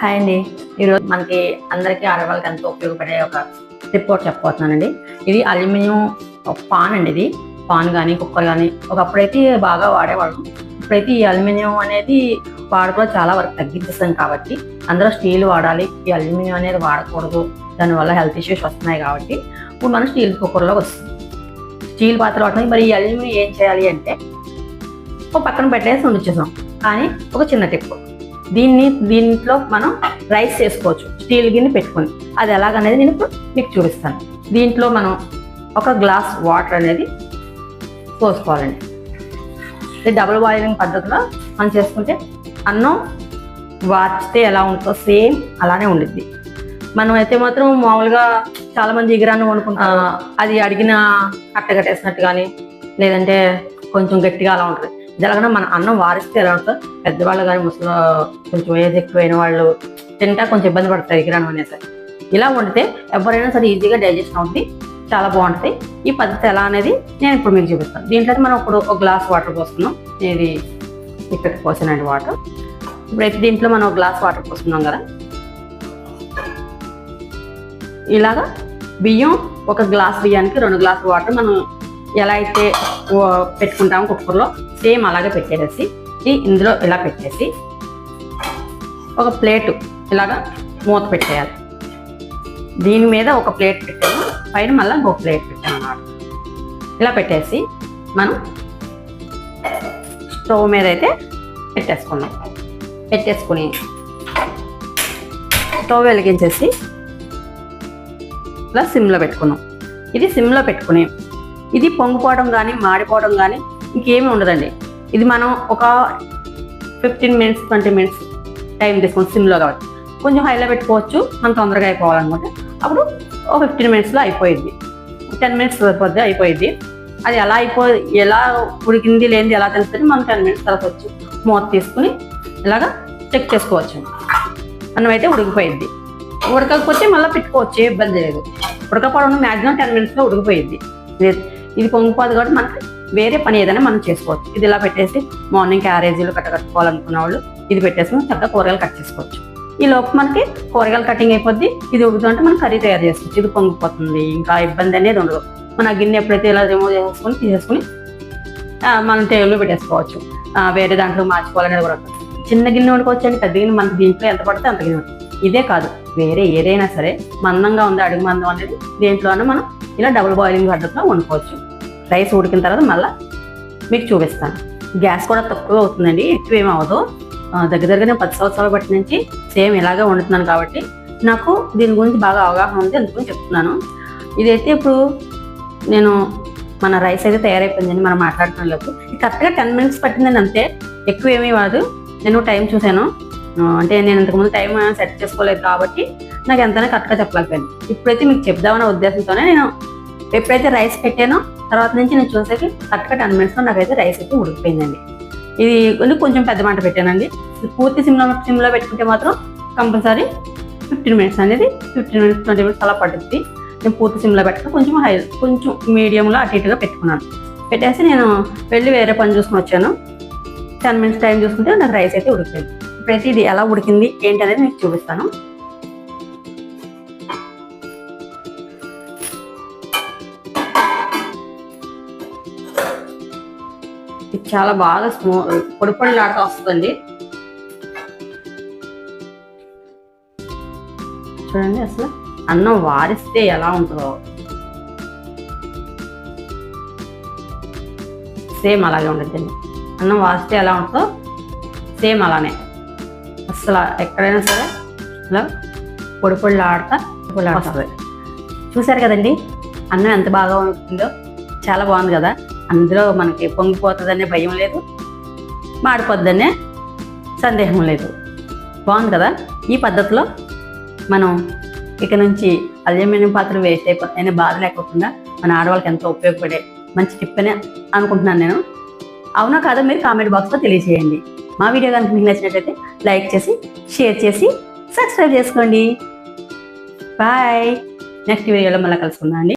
Hi అండి. ఈరోజు మనకి అందరికీ ఆడవాళ్ళకి ఎంతో ఉపయోగపడే ఒక రిపోర్ట్ చెప్పబోతున్నానండి. ఇది అల్యూమినియం పాన్ అండి ఇది. పాన్ కానీ కుక్కర్ కానీ ఒకప్పుడైతే బాగా వాడేవాళ్ళం. ఇప్పుడైతే ఈ అల్యూమినియం అనేది వాడకుండా చాలా వరకు తగ్గించేస్తాం కాబట్టి అందరూ స్టీల్ వాడాలి. ఈ అల్యూమినియం అనేది వాడకూడదు. దానివల్ల హెల్త్ ఇష్యూస్ వస్తున్నాయి కాబట్టి ఇప్పుడు మనం స్టీల్ కుక్కర్లో వస్తుంది స్టీల్ పాత్ర వాడుతుంది మరి ఈ అల్యూమినియం ఏం చేయాలి అంటే ఒక పక్కన పెట్టేసి ఉండిచ్చేసాం. కానీ ఒక చిన్న టిప్పు. దీన్ని దీంట్లో మనం రైస్ చేసుకోవచ్చు స్టీల్ గిన్నె పెట్టుకొని. అది ఎలాగనేది నేను ఇప్పుడు మీకు చూపిస్తాను. దీంట్లో మనం ఒక గ్లాస్ వాటర్ అనేది పోసుకోవాలండి. ఇది డబుల్ బాయిలింగ్ పద్ధతిలో మనం చేసుకుంటే అన్నం వార్చితే ఎలా ఉంటుందో సేమ్ అలానే ఉండిద్ది. మనం అయితే మాత్రం మామూలుగా చాలా మంది ఎగిరాన్ని వండుకుంటాం అది అడిగిన కట్టగట్టేసినట్టు కానీ లేదంటే కొంచెం గట్టిగా అలా ఉంటుంది. ఇది మన అన్నం వారిస్తే ఎలా ఉంటుంది పెద్దవాళ్ళు కానీ ముసలి కొంచెం ఏజ్ ఎక్కువైన వాళ్ళు తింటా కొంచెం ఇబ్బంది పడతారు ఎగిరాను అనేసి. ఇలా వండితే ఎవరైనా సరే ఈజీగా డైజెషన్ అవుతుంది చాలా బాగుంటుంది. ఈ పద్ధతి ఎలా అనేది నేను ఇప్పుడు మీకు చూపిస్తాను. దీంట్లో అయితే మనం ఇప్పుడు ఒక గ్లాస్ వాటర్ పోసుకున్నాం. ఇది ఇక్కడ పోసినట్టు వాటర్. ఇప్పుడైతే దీంట్లో మనం ఒక గ్లాస్ వాటర్ పోసుకున్నాం కదా. ఇలాగా బియ్యం ఒక గ్లాస్ బియ్యానికి రెండు గ్లాసులు వాటర్ మనం ఎలా అయితే పెట్టుకుంటాము పెట్టుకుంటామో కుక్కర్లో సేమ్ అలాగే పెట్టేసి ఇందులో ఇలా పెట్టేసి ఒక ప్లేటు ఇలాగా మూత పెట్టేయాలి. దీని మీద ఒక ప్లేట్ పెట్టాము పైన మళ్ళీ ఇంకొక ప్లేట్ పెట్టాము అన్నమాట ఇలా పెట్టేసి మనం స్టవ్ మీద అయితే పెట్టేసుకున్నాం. పెట్టేసుకుని స్టవ్ వెలిగించేసి ఇలా సిమ్లో పెట్టుకున్నాం. ఇది సిమ్లో పెట్టుకుని ఇది పొంగిపోవడం కానీ మాడిపోవడం కానీ ఇంకేమీ ఉండదండి. ఇది మనం ఒక fifteen minutes twenty minutes time తీసుకుని సిమ్లో కాబట్టి కొంచెం హైలో పెట్టుకోవచ్చు. మనం తొందరగా అయిపోవాలనుకుంటే అప్పుడు ఒక ఫిఫ్టీన్ మినిట్స్లో అయిపోయింది టెన్ మినిట్స్ సరిపోద్ది అయిపోయింది అది ఎలా అయిపో ఎలా ఉడికింది లేనిది ఎలా తెలుస్తుంది మనం టెన్ మినిట్స్ తర్వాత వచ్చి మూత తీసుకుని ఇలాగా చెక్ చేసుకోవచ్చు. అన్నం అయితే ఉడికిపోయింది ఉడకకపోతే మళ్ళీ పెట్టుకోవచ్చు ఏ ఇబ్బంది లేదు. ఉడకపోవడం మ్యాక్సిమం టెన్ మినిట్స్లో ఉడికిపోయింది ఇది- పొంగిపోదు కాబట్టి మనకి వేరే పని ఏదైనా మనం చేసుకోవచ్చు. ఇది ఇలా పెట్టేసి మార్నింగ్ క్యారేజీలు కట్ట కట్టుకోవాలనుకున్న వాళ్ళు ఇది పెట్టేసుకుని చక్కగా కూరగాయలు కట్ చేసుకోవచ్చు. ఈ లోపు మనకి కూరగాయలు కటింగ్ అయిపోద్ది. ఇది ఉడుకుతుంటే మనం కర్రీ తయారు చేసుకోవచ్చు. ఇది పొంగిపోతుంది. ఇంకా ఇబ్బంది అనేది ఉండదు. మన గిన్నె ఎప్పుడైతే ఇలా రిమూవ్ చేసుకొని తీసేసుకుని మనం టేబుల్లో పెట్టేసుకోవచ్చు. వేరే దాంట్లో మార్చుకోవాలనేది కూడా చిన్న గిన్నె వండుకోవచ్చండి పెద్ద గిన్నె మనకి దీంట్లో ఎంత పడితే అంత గిన్నె ఇదే కాదు. వేరే ఏదైనా సరే మందంగా ఉంది అడుగు మందం అనేది దేంట్లోనే మనం ఇలా డబుల్ బాయిలింగ్ పద్ధతిలో వండుకోవచ్చు. రైస్ ఉడికిన తర్వాత మళ్ళీ మీకు చూపిస్తాను. గ్యాస్ కూడా తక్కువ అవుతుందండి ఎక్కువ ఏమి అవ్వదు. దగ్గర దగ్గర నేను పది సంవత్సరాల బట్టి నుంచి సేమ్ ఇలాగే వండుతున్నాను కాబట్టి నాకు దీని గురించి బాగా అవగాహన ఉంది అందుకని చెప్తున్నాను. ఇదైతే ఇప్పుడు నేను మన రైస్ అయితే తయారైపోయిందండి మనం మాట్లాడుకునే లోపు. ఇది కరెక్ట్గా టెన్ మినిట్స్ పట్టిందండి అంతే ఎక్కువ ఏమీ కాదు. నేను టైం చూశాను. అంటే నేను ఇంతకుముందు టైం సెట్ చేసుకోలేదు కాబట్టి నాకు ఎంతైనా కరెక్ట్గా చెప్పలేకపోయింది ఇప్పుడైతే మీకు చెప్దామనే ఉద్దేశంతోనే నేను ఎప్పుడైతే రైస్ పెట్టానో తర్వాత నుంచి నేను చూసేకి కరెక్ట్గా టెన్ మినిట్స్లో నాకైతే రైస్ అయితే ఉడికిపోయిందండి ఇది కొంచెం- పెద్ద మంట పెట్టానండి. పూర్తి సిమ్లో సిమ్లో పెట్టుకుంటే మాత్రం కంపల్సరీ ఫిఫ్టీన్ మినిట్స్ అనేది ఫిఫ్టీన్ మినిట్స్ ట్వంటీ మినిట్స్ అలా పడుతుంది నేను పూర్తి సిమ్లో పెట్టుకుని కొంచెం హై కొంచెం మీడియంలో అటు ఇటుగా పెట్టుకున్నాను. పెట్టేసి నేను వెళ్ళి వేరే పని చూసుకుని వచ్చాను. టెన్ మినిట్స్ టైం చూసుకుంటే నాకు రైస్ అయితే ఉడికిపోయింది. ఇప్పుడైతే ఇది ఎలా ఉడికింది ఏంటి అనేది మీకు చూపిస్తాను. చాలా బాగా స్మూ పొడి పొడిలాడుతూ వస్తుంది చూడండి అసలు అన్నం వారిస్తే ఎలా ఉంటుందో. సేమ్ అలాగే ఉంటుందండి అన్నం వారిస్తే ఎలా ఉంటుందో సేమ్ అలానే. అసలు ఎక్కడైనా సరే ఇలా పొడి పొడిలు ఆడతా పొడి వస్తుంది. చూసారు కదండి? అన్నం ఎంత బాగా ఉంటుందో. చాలా బాగుంది కదా? అందులో మనకి పొంగిపోతుందనే భయం లేదు మాడిపోద్దనే సందేహం లేదు. బాగుంది కదా? ఈ పద్ధతిలో మనం ఇక నుంచి అల్యూమినియం పాత్ర వేస్ట్ అయిపోతాయనే బాధ లేకుండా మన ఆడవాళ్ళకి ఎంతో ఉపయోగపడే మంచి టిప్ అని అనుకుంటున్నాను నేను. అవునా కాదా? మీరు కామెంట్ బాక్స్లో తెలియజేయండి. మా వీడియో కనుక మీకు నచ్చినట్లయితే లైక్ చేసి షేర్ చేసి సబ్స్క్రైబ్ చేసుకోండి. బాయ్. నెక్స్ట్ వీడియోలో మళ్ళీ కలుసుకుందాం అండి.